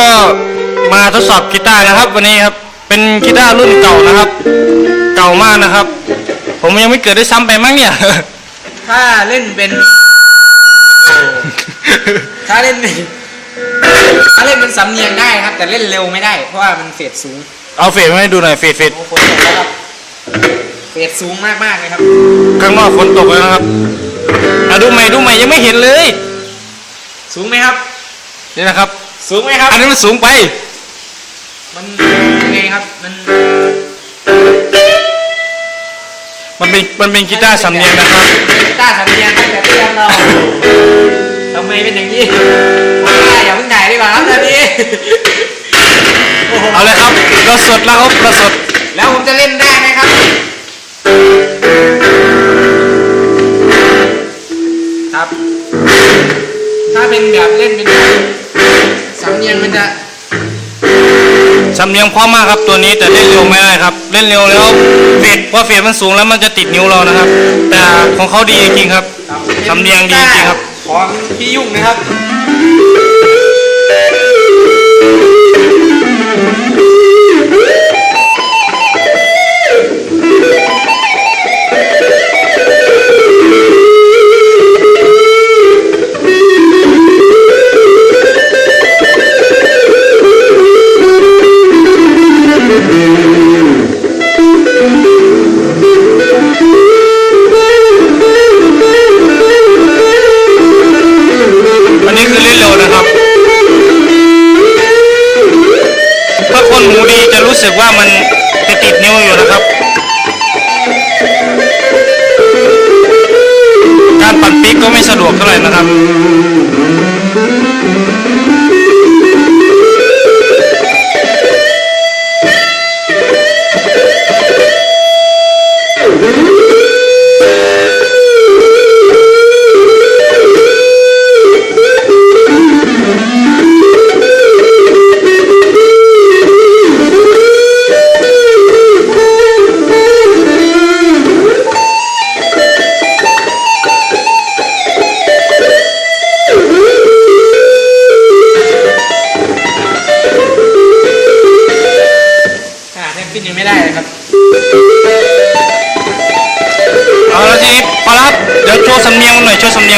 ก็มาทดสอบกีตาร์นะครับ วันนี้ครับเป็นกีตาร์รุ่นเก่านะครับ เก่ามากนะครับ ผมยังไม่เกิดได้ซ้ำไปมั้งเนี่ย ถ้าเล่นเป็น ถ้าเล่นเป็นถ้าเล่นเป็นสำเนียงได้ครับ แต่เล่นเร็วไม่ได้ เพราะว่ามันเฟดสูงเอาเฟดมาให้ดูหน่อยเฟดเฟดโอ้ฝนตกแล้วครับเฟดสูงมากมากๆเลยครับข้างนอกฝนตกแล้วนะครับอะดูใหม่ดูใหม่ยังไม่เห็นเลย สูงไหมครับ นี่นะครับ สูงไหมครับ อันนี้มันสูงไป มันยังไงครับ มันมันเป็นมันเป็นกีตาร์สำเนียงนะครับกีตาร์สำเนียงตั้งแต่เรียนเราทำไมเป็นอย่างนี้ผมว่าอย่าเพิ่งถ่ายดีกว่าครับตอนนี้โอ้โหเอาเลยครับเราสดแล้วครับเราสด แล้วผมจะเล่นได้ไหมครับครับ ถ้าเป็นแบบเล่นเป็นแบบ สำเนียงเพราะมากครับตัวนี้แต่เล่นเร็วไม่ได้ครับ เล่นเร็วแล้วเฟดเพราะเฟดมันสูงแล้วมันจะติดนิ้วเรานะครับ แต่ของเขาดีจริงครับสำเนียงดีจริงครับ ของพี่ยุ่งนะครับ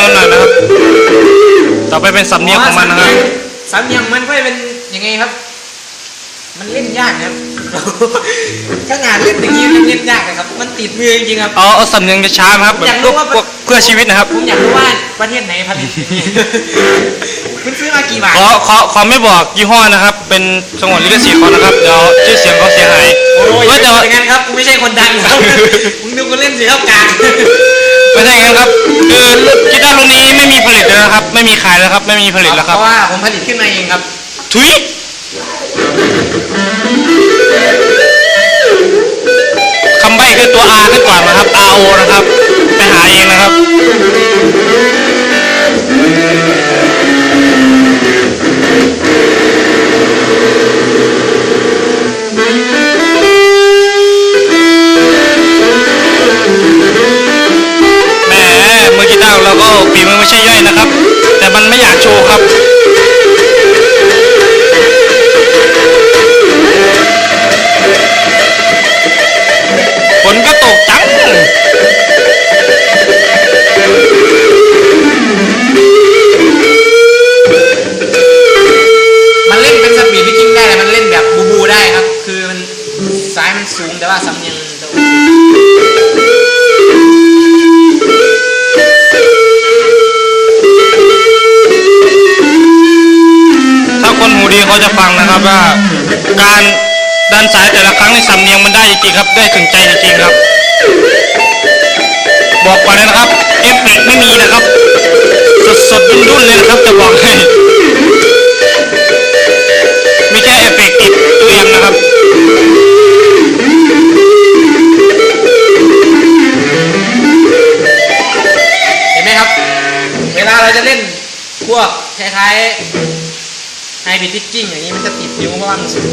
นหน่อยโชว์สำเนียงมันหน่อยนะครับ ต่อไปเป็นสำเนียงของมันนะครับสำเนียงมันก็เป็นยังไงครับ มันเล่นยากนะครับขนาดเล่นอย่างนี้ยังเล่นยากเลยครับ มันติดมือจริงๆครับเอาเอาสำเนียงช้าๆนะครับแบบอยากรู้ว่าพวกเพื่อชีวิตนะครับผมอยากรู้ว่าประเทศไหนผลิตคุณซื้อมากี่บาทขอขอขอไม่บอกยี่ห้อนะครับ เป็นสงวนลิขสิทธิ์เขานะครับเดี๋ยวชื่อเสียงเขาเสียหายโอ้ยเฮ้ยแต่ว่าอย่างนั้นครับกูไม่ใช่คนดังครับมึงดูกูเล่นสิครับกลาง ไม่ใช่อย่างนั้นครับคือกีตาร์รุ่นนี้ไม่มีผลิตแล้วนะครับ ไม่มีขายแล้วครับ ไม่มีผลิตแล้วคเพรับ ราะว่าผมผลิตขึ้นมาเองครับ ทุยคำใบ้คือตัว R ขึ้นก่อนนะครับ R O นะครับ ไปหาเองนะครับ โชว์ครับฝนก็ตกจังมันเล่นเป็นสปีดที่กิ้งได้แต่มันเล่นแบบบูบูได้ครับ คือมันซ้ายมันสูงแต่ว่าสำเนียงจะ เขาจะฟังนะครับว่าการดันสายแต่ละครั้งในสำเนียงมันได้จริงๆครับ ได้ถึงใจจริงๆครับ บอกก่อนเลยนะครับเอฟเฟกไม่มีนะครับสดๆดุนเลยนะครับจะบอกให้มีแค่เอฟเฟกต์ติดตัวเองนะครับเห็นไหมครับ เวลาเราจะเล่นพวกคล้ายๆ ไฮบิทิกกิ้งอย่างนี้มันจะติดนิ้วเพราะว่ามันสูง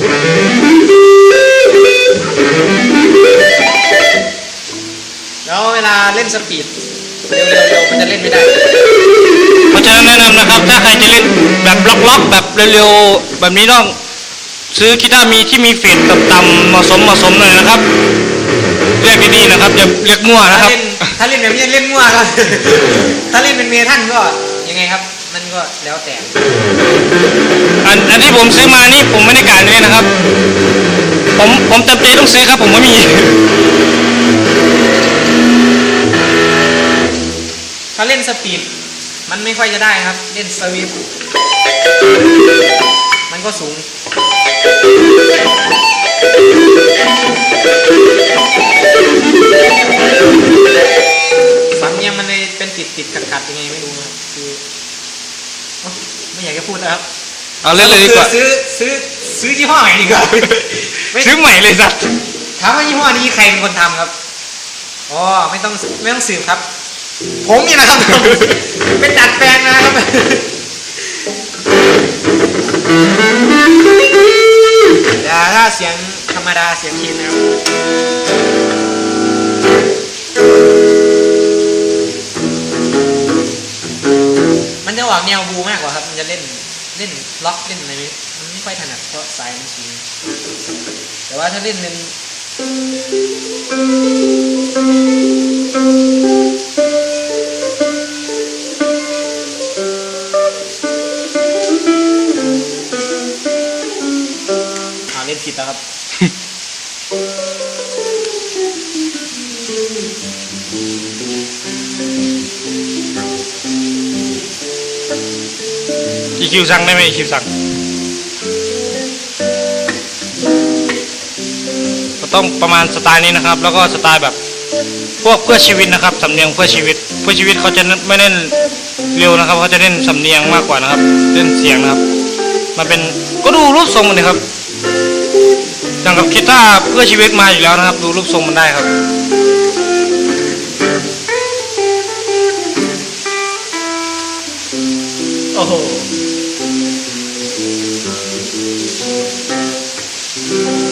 แล้วเวลาเล่นสปีดเร็วๆๆมันจะเล่นไม่ได้ เพราะฉะนั้นแนะนำนะครับถ้าใครจะเล่นแบบล็ล็อกแบบเร็วๆแบบนี้ต้องซื้อกีตาร์มีที่มีเฟดต่ำๆเหมาะสมเหมาะสมหน่อยนะครับเรียกดีๆนะครับอย่าเรียกมั่วนะถ้าครับเล่นถ้าเล่นแบบนี้เล่นมั่วครับถ้าเล่นเป็นเมทัลก็ยังไงครับมัน ก็แล้วแต่ อันอันที่ผมซื้อมานี่ผมไม่ได้การเลยนะครับ ผมผมจำเป็นต้องซื้อครับ ผมไม่มีถ้าเล่นสปีดมันไม่ค่อยจะได้ครับ เล่นสวิฟมันก็สูงสำเนียงมันเลยเป็นติดติดขัดขัดๆยังไงไม่รู้นะครับคือโอ๊ย ไม่อยากจะพูดนะครับเอาเล่นเลยดีกว่าซื้อซื้อซื้อยี่ห้อไหนดีกว่าไม่ซื้อใหม่เลยสัตว์ถามว่ายี่ห้อนี้ใครเป็นคนทำครับอ๋อไม่ต้องไม่ต้องสืบครับ ผมนี่นะครับเป็นดัดแปลงนะครับแต่ถ้าเสียงธรรมดาเสียงคลีนนะครับ จะออกแนวบูมากกว่าครับ มันจะเล่นเล่นล็อกเล่นอะไรมันไม่ค่อยถนัดเพราะสายมันสูงแต่ว่าถ้าเล่นเป็นอ่าเล่นผิดแล้วครับ คิวสั่งได้ไหมอีคิวสั่งต้องประมาณสไตล์นี้นะครับ แล้วก็สไตล์แบบพวกเพื่อชีวิตนะครับสำเนียงเพื่อชีวิต เพื่อชีวิตเขาจะไม่เล่นเร็วนะครับเขาจะเล่นสำเนียงมากกว่านะครับเล่นเสียงนะครับมันเป็นก็ดูรูปทรงมันเลยครับอย่างกับกีตาร์เพื่อชีวิตมาอยู่แล้วนะครับ ดูรูปทรงมันได้ครับโอ้โห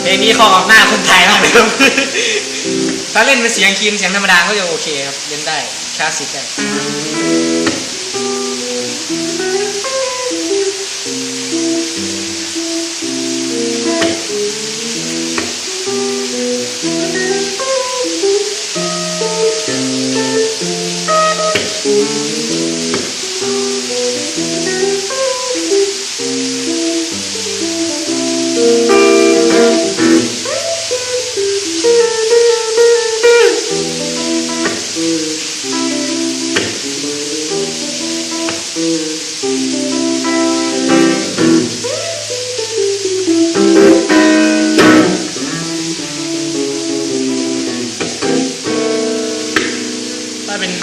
เพลงนี้เข้ากับหน้าคนไทยมากเลยครับ ถ้าเล่นเป็นเสียงคีนเสียงธรรมดาก็จะโอเคครับ เล่นได้คลาสสิกได้าเป็น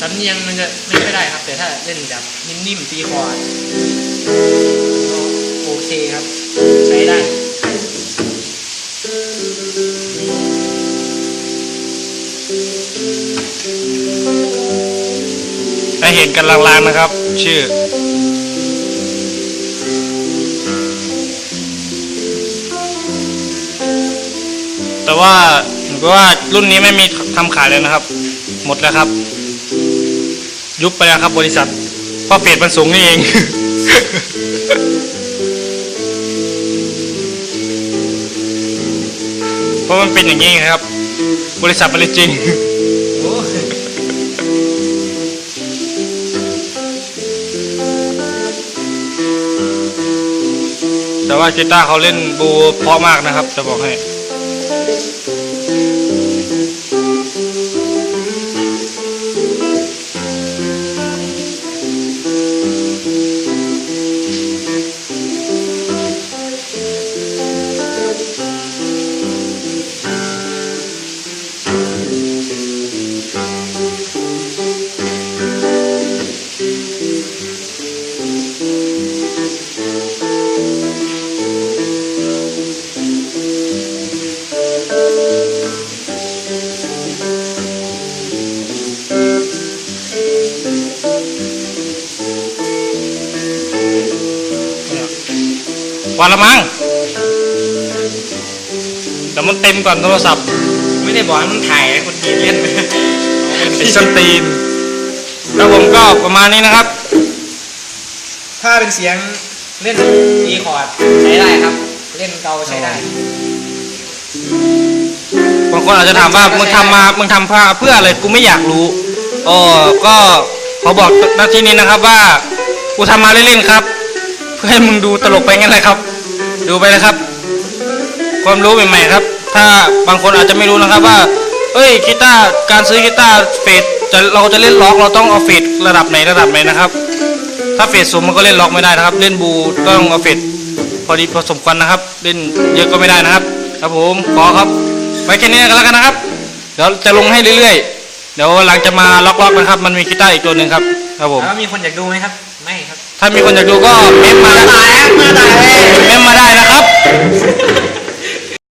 สำเนียงมันจะไม่ค่อยได้ครับ แต่ถ้าเล่นแบบนิ่มๆตีคอร์ก็โอเคครับ ใช้ได้ให้เห็นกันลางๆนะครับ ชื่อแต่ว่าเหมือนว่ารุ่นนี้ไม่มีทำขายเลยนะครับ หมดแล้วครับ ยุบไปแล้วครับบริษัทเพราะเฟดมันสูงนี่เอง เพราะมันเป็นอย่างนี้ครับ บริษัทมันเลยจริงแต่ว่ากีตาร์เขาเล่นบูเพราะมากนะครับ จะบอกให้ วันละมั้งแต่มันเต็มก่อนโทรศัพท์ ไม่ได้บอกให้มึงถ่ายให้คนดีเล่นไอ้ส้นตีนแล้วผมก็ประมาณนี้นะครับ ถ้าเป็นเสียงเล่นตีคอร์ดใช้ได้ครับ เล่นเกาใช้ได้บางคนอาจจะถามว่ามึงทำมามึงทำเพื่อเพื่ออะไรกูไม่อยากรู้เออก็ขอบอกณที่นี้นะครับว่ากูทำมาเล่นๆครับ เพื่อให้มึงดูตลกไปงั้นเลยครับ ดูไปนะครับ ความรู้ใหม่ๆครับ ถ้าบางคนอาจจะไม่รู้นะครับว่าเอ้ยกีตาร์การซื้อกีตาร์เฟสจะเราจะเล่นล็อกเราต้องเอาเฟสระดับไหนระดับไหนนะครับ ถ้าเฟสสูงมันก็เล่นล็อกไม่ได้นะครับ เล่นบูต้องเอาเฟสพอดีพอสมควรนะครับ เล่นเยอะก็ไม่ได้นะครับ ครับผมขอครับไว้แค่นี้ก็แล้วกันนะครับ เดี๋ยวจะลงให้เรื่อยๆ เดี๋ยวหลังจะมาล็อกๆนะครับ มันมีกีตาร์อีกตัวหนึ่งครับ ครับผมแล้วมีคนอยากดูไหมครับ ไม่ครับ ถ้ามีคนอยากดูก็เม้มมาตายแล้วมาตายแล้วเม้มมาได้นะครับ